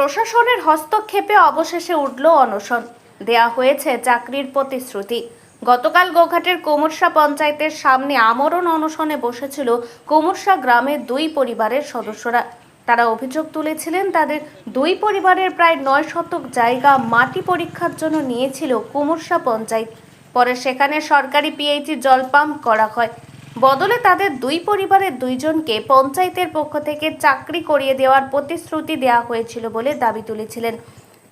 প্রশাসনের হস্তক্ষেপে অবশেষে উঠল অনশন। দেয়া হয়েছে চাকরির প্রতিশ্রুতি। গতকাল গোঘাটের কোমরসা পঞ্চায়েতের সামনে আমরণ অনশনে বসেছিল কোমরসা গ্রামের দুই পরিবারের সদস্যরা। তারা অভিযোগ তুলেছিলেন, তাদের দুই পরিবারের প্রায় নয় শতক জায়গা মাটি পরীক্ষার জন্য নিয়েছিল কুমুরসা পঞ্চায়েত। পরে সেখানে সরকারি পিএইচি জল পাম্প করা হয়। বদলে তাদের দুই পরিবারের দুইজনকে পঞ্চায়েতের পক্ষ থেকে চাকরি করিয়ে দেওয়ার প্রতিশ্রুতি দেওয়া হয়েছিল বলে দাবি তুলেছিলেন।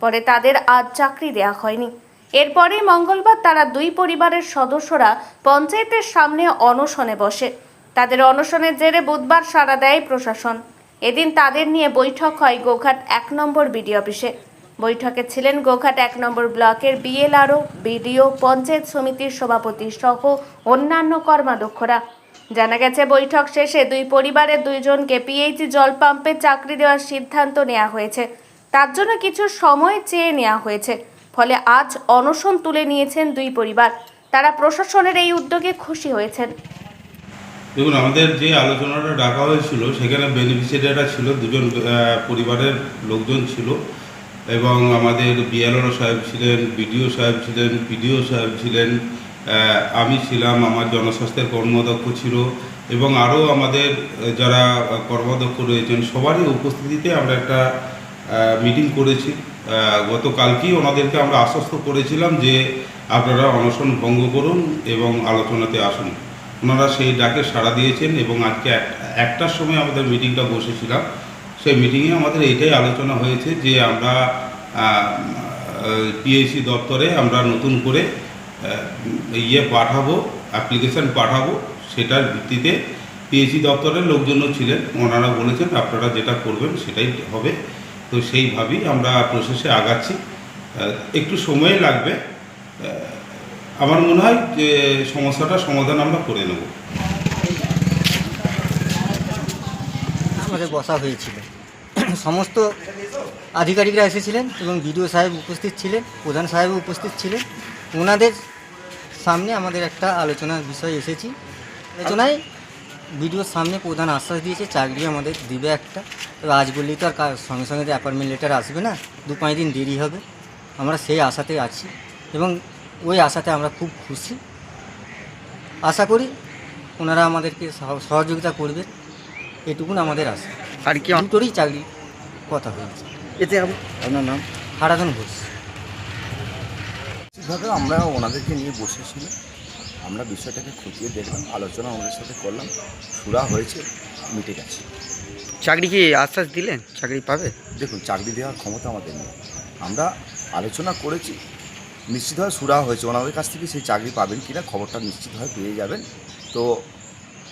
পরে তাদের আজ চাকরি দেওয়া হয়নি। এরপরে মঙ্গলবার তারা দুই পরিবারের সদস্যরা পঞ্চায়েতের সামনে অনশনে বসে। তাদের অনশনের জেরে বুধবার সাড়া দেয় প্রশাসন। এদিন তাদের নিয়ে বৈঠক হয় গোঘাট এক নম্বর বিডি অফিসে। বৈঠকে ছিলেন গোঘাট এক নম্বর ব্লকের বিএলআরও বিডিও, পঞ্চায়েত সমিতির সভাপতি সহ অন্যান্য কর্মাধ্যক্ষরা। জানা গেছে, বৈঠক শেষে দুই পরিবারের দুইজনকে পিএইচি জল পাম্পে চাকরি দেওয়ার সিদ্ধান্ত নেওয়া হয়েছে। তার জন্য কিছু সময় চেয়ে নেওয়া হয়েছে। ফলে আজ অনশন তুলে নিয়েছেন দুই পরিবার। তারা প্রশাসনের এই উদ্যোগে খুশি হয়েছেন। দেখুন, আমাদের যে আলোচনাটা ডাকা হয়েছিল, সেখানে বেনিফিশিয়ারিরা ছিল, দুজন পরিবারের লোকজন ছিল। এবং আমাদের বিএলও সাহেব ছিলেন বিডিও সাহেব ছিলেন পিডিও সাহেব ছিলেন আমি ছিলাম, আমার জনস্বাস্থ্যের কর্মদক্ষ ছিল এবং আরও আমাদের যারা কর্মদক্ষ রয়েছেন, সবারই উপস্থিতিতে আমরা একটা মিটিং করেছি। গতকালকেই ওনাদেরকে আমরা আশ্বস্ত করেছিলাম যে আপনারা অনশন ভঙ্গ করুন এবং আলোচনাতে আসুন। ওনারা সেই ডাকে সাড়া দিয়েছেন এবং আজকে এক- একটার সময় আমাদের মিটিংটা বসেছিলাম। সেই মিটিংয়ে আমাদের এইটাই আলোচনা হয়েছে যে আমরা পিএইচি দপ্তরে আমরা নতুন করে ইয়ে পাঠাবো অ্যাপ্লিকেশন পাঠাবো, সেটার ভিত্তিতে পিএইচি দপ্তরের লোকজনও ছিলেন, ওনারা বলেছেন আপনারা যেটা করবেন সেটাই হবে। তো সেইভাবেই আমরা প্রসেসে আগাচ্ছি। একটু সময় লাগবে। আমার মনে হয় যে সমস্যাটা সমাধান আমরা করে নেব। আমাদের বসা হয়েছিল। সমস্ত আধিকারিকরা এসেছিলেন এবং বিডিও সাহেব উপস্থিত ছিলেন, প্রধান সাহেব উপস্থিত ছিলেন। ওনাদের সামনে আমাদের একটা আলোচনার বিষয় এসেছি। আলোচনায় বিডিওর সামনে প্রধান আশ্বাস দিয়েছে, চাকরি আমাদের দিবে একটা। এবার আজ বললেই তো আর সঙ্গে সঙ্গে অ্যাপয়েন্টমেন্ট লেটার আসবে না, দু পাঁচ দিন দেরি হবে। আমরা সেই আশাতেই আছি এবং ওই আশাতে আমরা খুব খুশি। আশা করি ওনারা আমাদেরকে সহযোগিতা করবে এটুকুন আমাদের আশা। আর কি অন- দুটোরই চাকরি কথা হয়েছে। এতে আপ- আপনার নাম? হারাধন ঘোষ। নিশ্চিতভাবে আমরা ওনাদেরকে নিয়ে বসেছিলাম। আমরা বিষয়টাকে খতিয়ে দেখলাম আলোচনা ওনাদের সাথে করলাম। সুরা হয়েছে মিটে গেছে। চাকরি কি আশ্বাস দিলেন? চাকরি পাবে? দেখুন চাকরি দেওয়ার ক্ষমতা আমাদের নেই। আমরা আলোচনা করেছি নিশ্চিতভাবে সুরা হয়েছে। ওনাদের কাছ থেকে সেই চাকরি পাবেন কিনা খবরটা নিশ্চিতভাবে পেয়ে যাবেন। তো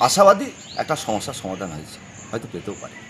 আশাবাদী একটা সমস্যার সমাধান হয়েছে হয়তো পেতেও পারে।